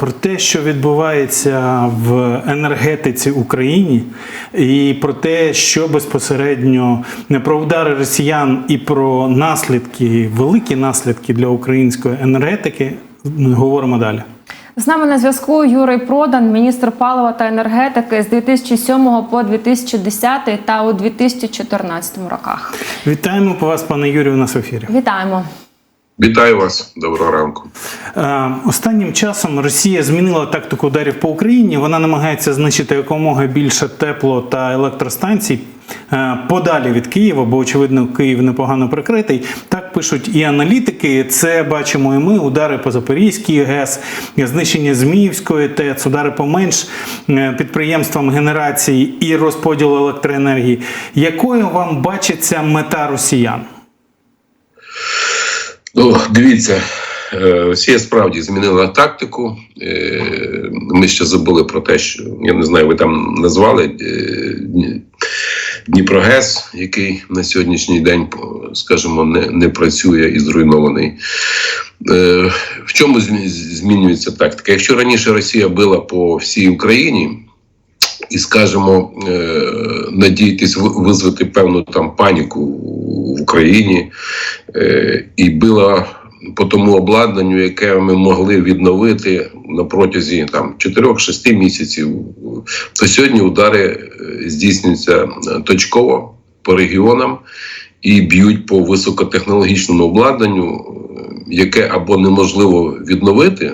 про те, що відбувається в енергетиці Україні, і про те, що безпосередньо не про удари росіян і про наслідки, великі наслідки для української енергетики, говоримо далі. З нами на зв'язку Юрій Продан, міністр палива та енергетики з 2007 по 2010 та у 2014 роках. Вітаємо по вас, пане Юрію, у нас в ефірі. Вітаємо. Вітаю вас, доброго ранку. Е, Останнім часом Росія змінила тактику ударів по Україні. Вона намагається знищити якомога більше тепло та електростанцій е, подалі від Києва, бо очевидно Київ непогано прикритий. Так пишуть і аналітики. Це бачимо і ми. Удари по Запорізькій ГЕС, знищення Зміївської ТЕЦ, удари по менш е, підприємствам генерації і розподілу електроенергії. Якою вам бачиться мета росіян? Ну, дивіться, е, Росія справді змінила тактику. Е, Ми ще забули про те, що я не знаю, ви там назвали е, Дні- Дніпрогес, який на сьогоднішній день, скажімо, не, не працює і зруйнований. В чому змінюється тактика? Якщо раніше Росія била по всій Україні. І, скажімо, е, надіятись ви- визвати певну там паніку в Україні е, і била по тому обладнанню, яке ми могли відновити на протязі там 4-6 місяців, то сьогодні удари е, здійснюються точково по регіонам і б'ють по високотехнологічному обладнанню, яке або неможливо відновити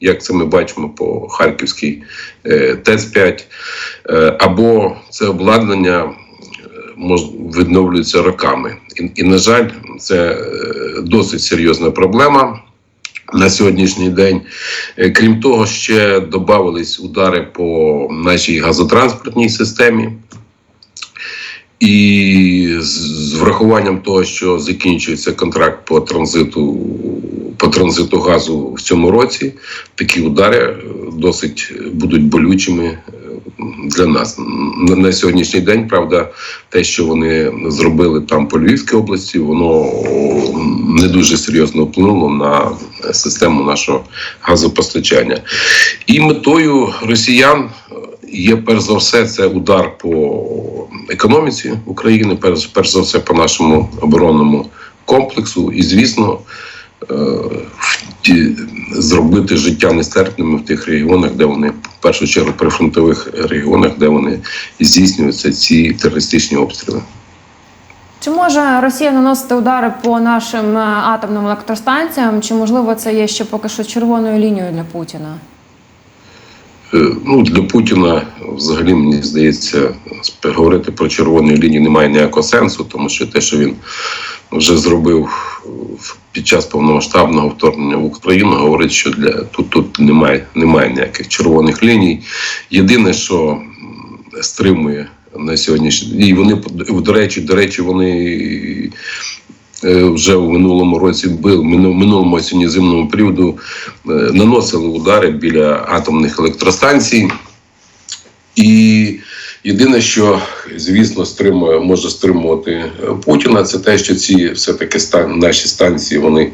як це ми бачимо по Харківській е, ТЕЦ-5, е, або це обладнання е, відновлюється роками. І, і, на жаль, це досить серйозна проблема. На сьогоднішній день, крім того, ще додавались удари по нашій газотранспортній системі. І з врахуванням того, що закінчується контракт по транзиту по транзиту газу в цьому році, такі удари е, досить будуть болючими е, для нас на, сьогоднішній день. Правда, те, що вони зробили там по Львівській області, воно не дуже серйозно вплинуло на систему нашого газопостачання. І метою росіян е, є перш за все це удар по економіці України, перш, перш за все по нашому оборонному комплексу, і звісно. Е, Зробити життя нестерпними в тих регіонах, де вони в першу чергу прифронтових регіонах, де вони здійснюються ці терористичні обстріли. Чи може Росія наносити удари по нашим е, атомним електростанціям? Чи можливо це є ще поки що червоною лінією для Путіна? Е, Ну, для Путіна взагалі мені здається, говорити про червону лінію немає ніякого сенсу, тому що те, що він вже зробив під час повномасштабного вторгнення в Україну, говорить, що для тут, тут немає, немає ніяких червоних ліній. Єдине, що стримує на сьогоднішній і вони до речі, до речі, вони е, вже у минулому році бил минулому осінньо-зимному періоду е, наносили удари біля атомних електростанцій. І єдине, що звісно стримує, може стримувати е, Путіна, це те, що ці все-таки стан, наші станції, вони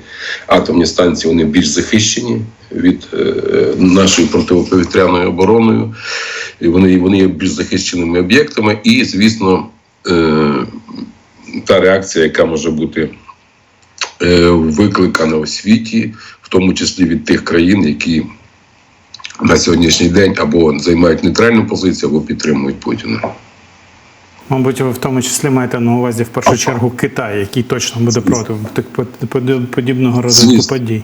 атомні станції, вони більш захищені від е, нашої протиповітряної обороною, і вони, вони є більш захищеними об'єктами. І, звісно, е, та реакція, яка може бути е, викликана у світі, в тому числі від тих країн, які на сьогоднішній день або займають нейтральну позицію, або підтримують Путіна. Мабуть, ви в тому числі маєте на увазі в першу чергу Китай, який точно буде проти подібного розвитку подій.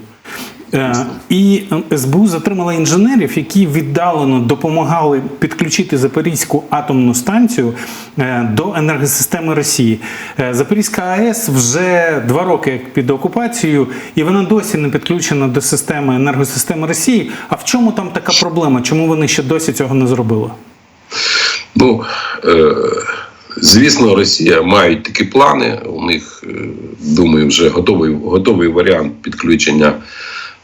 Е, І СБУ затримала інженерів, які віддалено допомагали підключити Запорізьку атомну станцію е, до енергосистеми Росії. Е, Запорізька АЕС вже два роки під окупацією, і вона досі не підключена до системи енергосистеми Росії. А в чому там така проблема? Чому вони ще досі цього не зробили? Ну е, звісно, Росія мають такі плани. У них е, думаю, вже готовий готовий варіант підключення.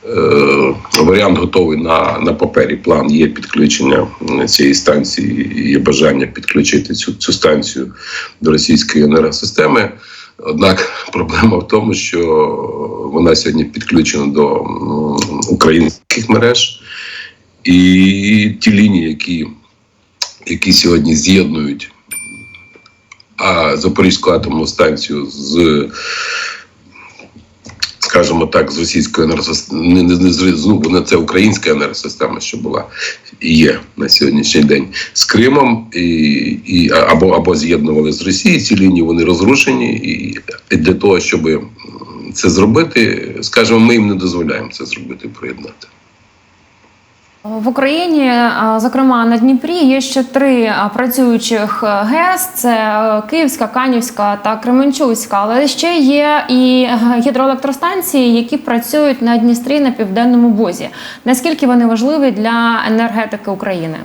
Е, варіант готовий на, на папері. План є підключення цієї станції. Є бажання підключити цю, цю станцію до російської енергосистеми. Однак проблема в тому, що вона сьогодні підключена до українських мереж, І ті лінії, які, які сьогодні з'єднують а Запорізьку атомну станцію з, скажімо так, з російською енергосистеми, не, не, ну, не це українська енергосистема, що була і є на сьогоднішній день з Кримом, і, і, або, або з'єднували з Росією ці лінії, вони розрушені. І для того, щоб це зробити, скажімо, ми їм не дозволяємо це зробити, приєднати. В Україні, зокрема на Дніпрі, є ще три працюючих е, ГЕС: це е, Київська, Канівська та Кременчуцька. Але ще є і е, гідроелектростанції, які працюють на Дністрі на південному бозі. Наскільки вони важливі для енергетики України?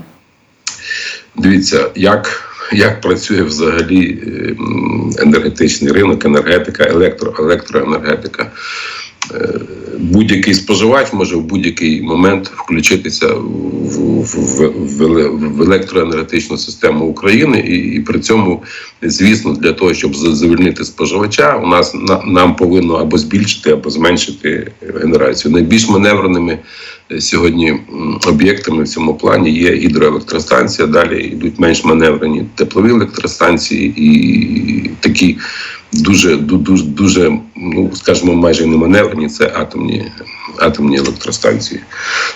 Дивіться, як, як працює взагалі ем, енергетичний ринок, енергетика, електро, електроенергетика. Е, Будь-який споживач може в будь-який момент включитися в, в, в, в електроенергетичну систему України, і, і при цьому, звісно, для того, щоб завільнити споживача, у нас на, нам повинно або збільшити, або зменшити генерацію. Найбільш маневреними сьогодні об'єктами в цьому плані є гідроелектростанція. Далі йдуть менш маневрені теплові електростанції і такі дуже дуже дуже, ну скажімо, майже не маневрені. Це атомні атомні електростанції.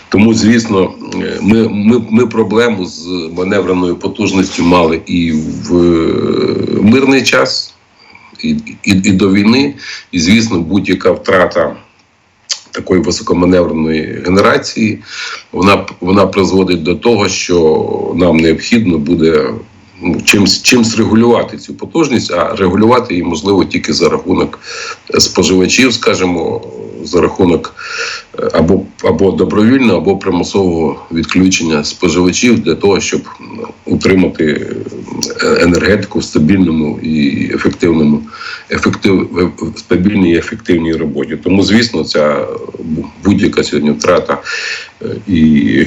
Тому, звісно, ми, ми, ми проблему з маневреною потужністю мали і в е, мирний час, і, і, і до війни. І, звісно, будь-яка втрата такої високоманевреної генерації, вона, вона призводить до того, що нам необхідно буде ну, чимсь, чимсь регулювати цю потужність, а регулювати її можливо тільки за рахунок споживачів, скажімо, за рахунок е, або, або добровільного, або примусового відключення споживачів для того, щоб ну, утримати е, енергетику в стабільному і ефективному, ефектив, стабільній і ефективній роботі. Тому, звісно, ця будь-яка сьогодні втрата е, і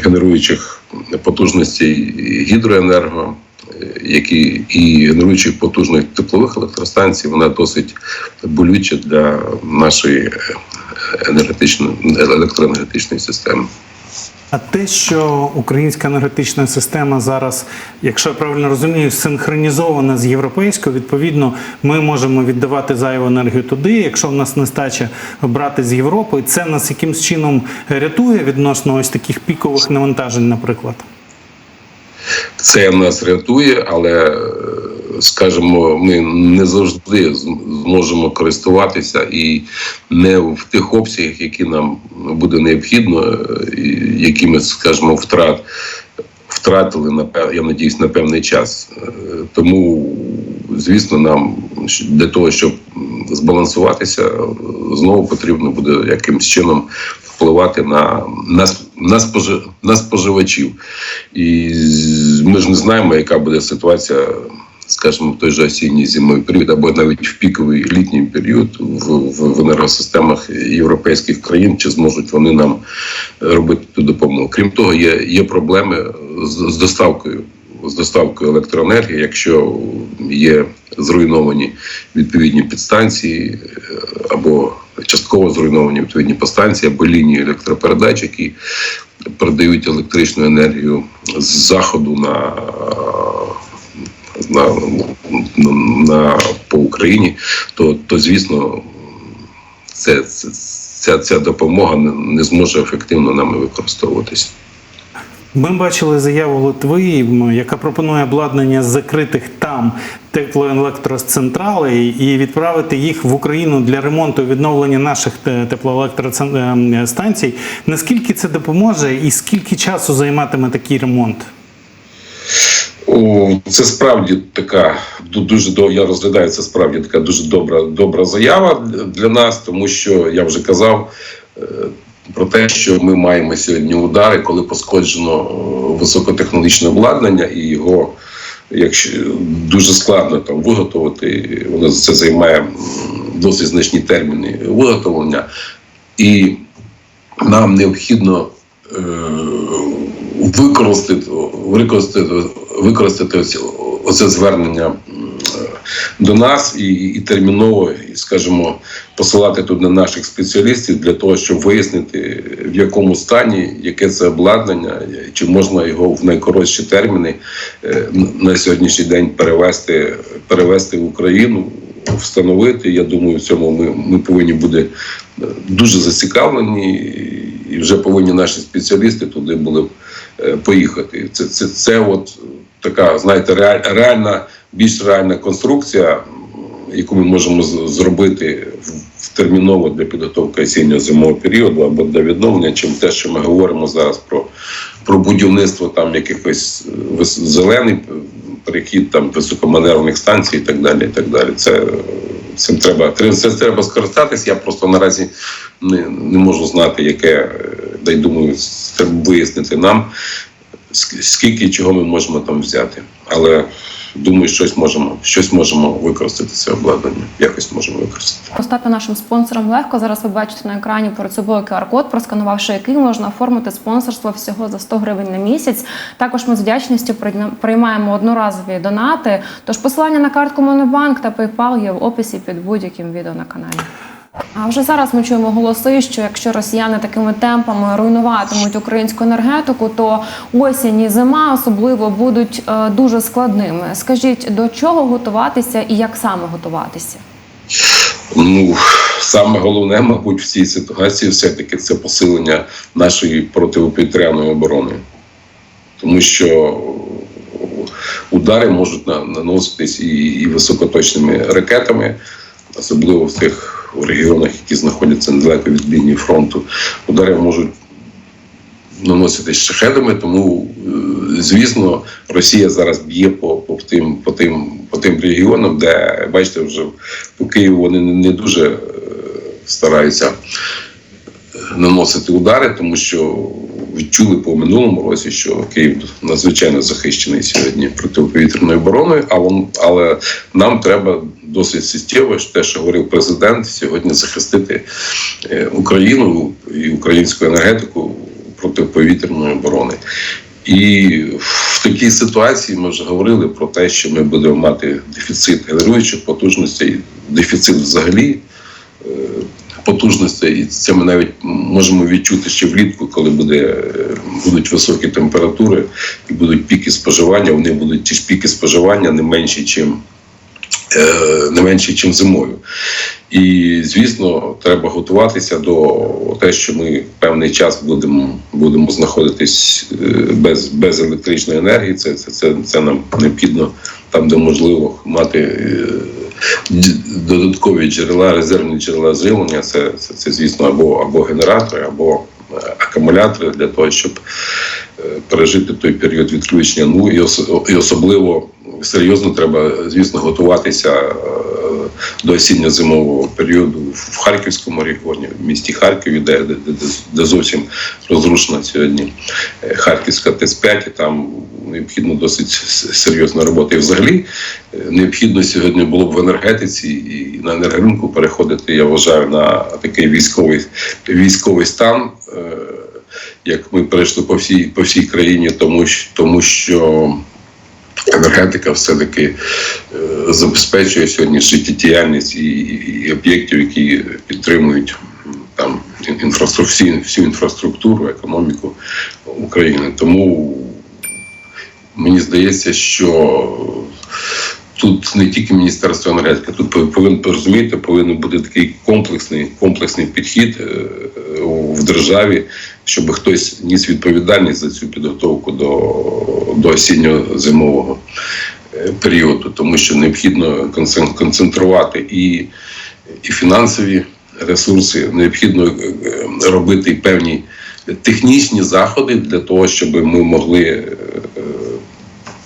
генеруючих потужностей гідроенерго, е, які і генеруючих потужних теплових електростанцій, вона досить болюча для нашої е, енергетичної електроенергетичної системи. А те, що українська енергетична система зараз, якщо я правильно розумію, синхронізована з європейською, відповідно, ми можемо віддавати зайву енергію туди. Якщо в нас нестача брати з Європи, це нас якимсь чином рятує відносно ось таких пікових навантажень, наприклад. Це нас рятує, але скажімо, ми не завжди зможемо користуватися і не в тих обсягах, які нам буде необхідно, е, які ми, скажімо, втрат. Втратили на я надіюсь, на певний час. Е, Тому, звісно, нам для того, щоб збалансуватися, знову потрібно буде якимось чином впливати на, на, на, спожи, на споживачів. І ми ж не знаємо, яка буде ситуація, скажімо, в той же осінній зимовий період, або навіть в піковий літній період в, в, в енергосистемах європейських країн, чи зможуть вони нам робити ту допомогу. Крім того, є, є проблеми з, з доставкою. З доставкою електроенергії, якщо є зруйновані відповідні підстанції е, або частково зруйновані відповідні підстанції або лінії електропередач, які передають електричну енергію з заходу на, на, на, по Україні, то, то звісно, це, це, ця, ця допомога не, зможе ефективно нами використовуватися. Ми бачили заяву Литви, яка пропонує обладнання закритих там теплоелектроцентралей і відправити їх в Україну для ремонту і відновлення наших те- теплоелектростанцій. Наскільки це допоможе і скільки часу займатиме такий ремонт? Це справді така дуже я розглядаю це справді така дуже добра добра заява для- для нас, тому що я вже казав е, про те, що ми маємо сьогодні удари, коли пошкоджено е, високотехнологічне обладнання, і його якщо дуже складно там виготовити, воно це займає досить значні терміни виготовлення, і нам необхідно е, використати, використати, використати оце, оце звернення до нас і, і терміново, і, скажімо, посилати туди наших спеціалістів для того, щоб вияснити, в якому стані, яке це обладнання, чи можна його в найкоротші терміни е, на сьогоднішній день перевести, перевести в Україну, встановити. Я думаю, в цьому ми, ми повинні бути е, дуже зацікавлені, і вже повинні наші спеціалісти туди були поїхати. Це, це, це от така, знаєте, реальна, більш реальна конструкція, яку ми можемо зробити в- терміново для підготовки осінньо-зимового періоду або для відновлення, чим те, що ми говоримо зараз про, про будівництво там якихось е, зелений е, перехід там високоманеврених станцій і так далі. І так далі. Це е, цим треба це, треба скористатись. Я просто наразі не, не можу знати, яке е, да й думаю, треба вияснити нам, скільки чого ми можемо там взяти. Але думаю, щось можемо, щось можемо використати це обладнання. Якось можемо використати. Стати нашим спонсором легко. Зараз ви бачите на екрані перед собою QR-код, просканувавши який можна оформити спонсорство всього за 100 гривень на місяць. Також ми з вдячністю приймаємо одноразові донати. Тож посилання на картку Монобанк та PayPal є в описі під будь-яким відео на каналі. А вже зараз ми чуємо голоси, що якщо росіяни такими темпами руйнуватимуть українську енергетику, то осінь і зима особливо будуть е, дуже складними. Скажіть, до чого готуватися і як саме готуватися? Ну саме головне, мабуть, в цій ситуації все-таки це посилення нашої протиповітряної оборони, тому що удари можуть наноситись і, високоточними ракетами, особливо в тих регіонах, які знаходяться недалеко від лінії фронту. Удари можуть наноситись шахедами, тому е, звісно, Росія зараз б'є по, по тим, по тим, по тим регіонам, де бачите, вже по Києву вони не дуже е, стараються е, наносити удари, тому що відчули по минулому році, що Київ надзвичайно захищений сьогодні протиповітряною обороною, але нам треба досить суттєво те, що говорив президент, сьогодні захистити е, Україну і українську енергетику протиповітряної оборони. І в такій ситуації ми вже говорили про те, що ми будемо мати дефіцит генеруючих потужностей, дефіцит взагалі е, потужностей, і це ми навіть можемо відчути ще влітку, коли буде, е, будуть високі температури і будуть піки споживання. Вони будуть ті ж піки споживання не менші, е, не менші, ніж зимою. І звісно, треба готуватися до те, що ми певний час будемо, будемо знаходитись е, без, без електричної енергії. Це, це, це, це нам необхідно там, де можливо мати е, додаткові джерела, резервні джерела живлення. Це, це, це звісно, або, або генератори, або е, акумулятори для того, щоб е, пережити той період відключення. Ну і особливо серйозно треба, звісно, готуватися е, до осінньо-зимового періоду в Харківському регіоні, в місті Харкові, де, де, де, де зовсім розрушена сьогодні е, Харківська ТЕС-5, і там необхідно досить серйозна робота. І взагалі е, необхідно сьогодні було б в енергетиці і на енергоринку переходити, я вважаю, на такий військовий, військовий стан. Як ми перейшли по всій по всій країні, тому що тому що енергетика все-таки е, забезпечує сьогодні життєдіяльність і, і, об'єктів, які підтримують там інфраструктуру, всю, всю інфраструктуру, економіку України. Тому мені здається, що тут не тільки Міністерство енергетики, тут повинен розумієте, повинен бути такий комплексний, комплексний підхід е, в державі, щоб хтось ніс відповідальність за цю підготовку до, до осінньо-зимового е, періоду, тому що необхідно концентрувати і, і фінансові ресурси, необхідно е, е, робити певні технічні заходи для того, щоб ми могли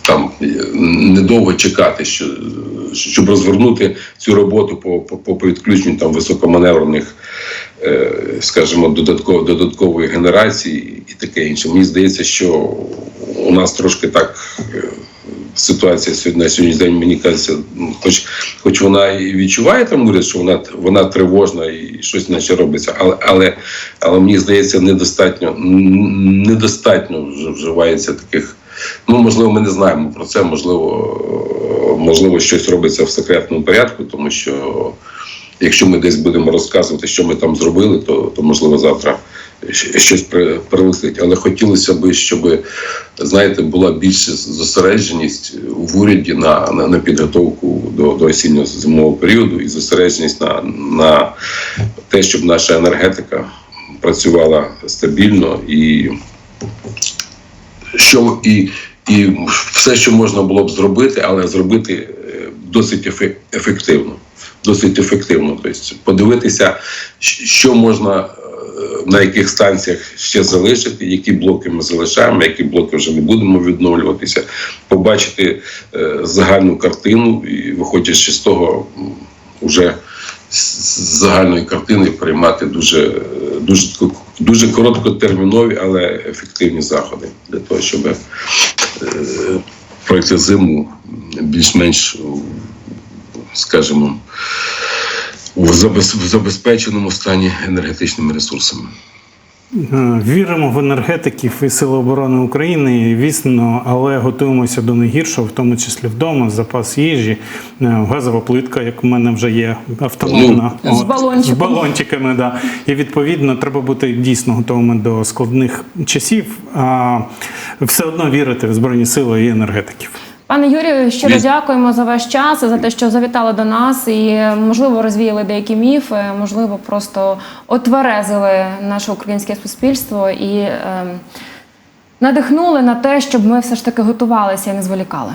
там е, недовго чекати, що, щоб розвернути цю роботу по, по, по відключенню там високоманеврених, е, скажімо, додатково, додаткової генерації і таке інше. Мені здається, що у нас трошки так. е, Ситуація сьогодні на сьогоднішній день мені кажеться, ну, хоч, хоч вона і відчуває там уряд, що вона вона тривожна і щось наче робиться, але але, але мені здається, недостатньо недостатньо вживається таких Ну, можливо, ми не знаємо про це. Можливо, можливо щось робиться в секретному порядку, тому що якщо ми десь будемо розказувати, що ми там зробили, то, то можливо завтра щось при- прилетить. Але хотілося б, щоб знаєте, була більша зосередженість в уряді на, на, на підготовку до, до осіннього зимового періоду і зосередженість на, на те, щоб наша енергетика працювала стабільно і що і, і все, що можна було б зробити, але зробити е, досить ефективно. Досить ефективно. Тобто подивитися, що можна е, на яких станціях ще залишити, які блоки ми залишаємо, які блоки вже не будемо відновлюватися, побачити е, загальну картину і, виходячи з того, м, уже з загальної картини приймати дуже, е, дуже, дуже короткотермінові, але ефективні заходи для того, щоб е, пройти зиму більш-менш, скажімо, в забезпеченому стані енергетичними ресурсами. Е, Віримо в енергетиків і Сили оборони України, звісно, але готуємося до найгіршого, в тому числі вдома, запас їжі, е, газова плитка, як в мене вже є автономна. Ну, з балончиком. З балончиками, да. І відповідно треба бути дійсно готовими до складних часів, а все одно вірити в Збройні Сили і енергетиків. Пане Юрію, щиро Віз- дякуємо за ваш час, за те, що завітали до нас і можливо розвіяли деякі міфи, можливо, просто отверезили наше українське суспільство і е, надихнули на те, щоб ми все ж таки готувалися і не зволікали.